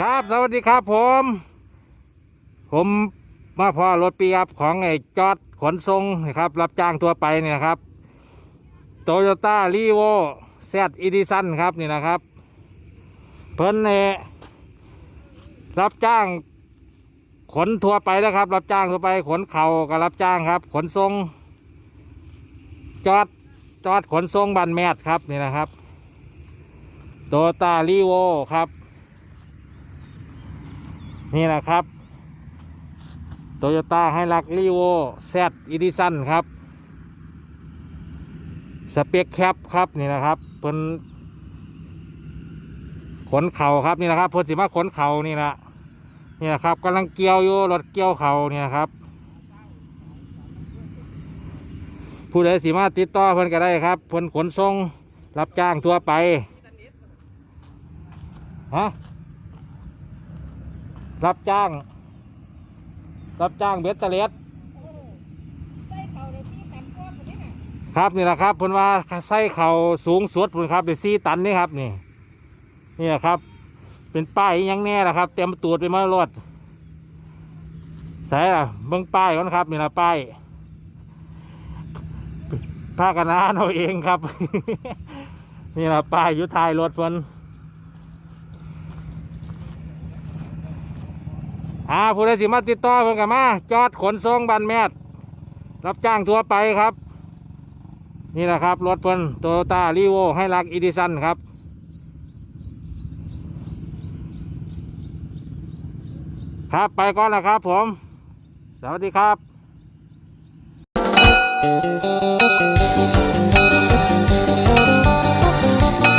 ครับ สวัสดีครับผม ผมมาพอรถปีครับของไอ้จอดขนส่งนะครับ รับจ้างทั่วไปเนี่ยนะครับโตโยต้ารีโวแซดอีดิสันครับนี่นะครับ เพิ่นเนรับจ้างขนทั่วไปนะครับ รับจ้างทั่วไปขนเข่าก็รับจ้างครับ ขนส่งจอดจอดขนส่งบันแมดครับนี่นะครับโตโยต้ารีโวครับ นี่นะครับโตโยต้าให้รักรีโวแซดอีดิสันครับ สเปคแคปครับนี่นะครับเพิ่นขนเข่าครับนี่นะครับเพิ่นสิมาขนเข่านี่นะนี่นะครับกำลังเกี่ยวอยู่รถเกี่ยวเข่านี่นะครับ ผู้ใดสิมาติดต่อเพิ่นก็ได้ครับเพิ่นขนส่งรับจ้างทั่วไปฮะ รับจ้าง รับจ้างเบสเตอร์เลสใส่เขาเลยที่ตันก้อนคนนี้น่ะครับนี่แหละครับเพิ่นว่าไส้เข่าสูงสุดพุ่นครับเป็นสี่ตันนี่ครับนี่นี่แหละครับ เป็นป้ายอิหยังแน่ละครับ เต็มตูดไปหมดรถใส่ละเบิ่งป้ายก่อนครับนี่ละป้ายผ้ากันหนาเอาเองครับ นี่ละป้ายอยุทายรถเพิ่น อ่าผู้ใดสิมาติดต่อเพิ่นกับมาจอดขนส่งบันแมดรับจ้างทั่วไปครับ นี่แหละครับ รถเพิ่นโตโยต้ารีโวให้รักอีดิสันครับ ครับไปก่อนนะครับผม สวัสดีครับ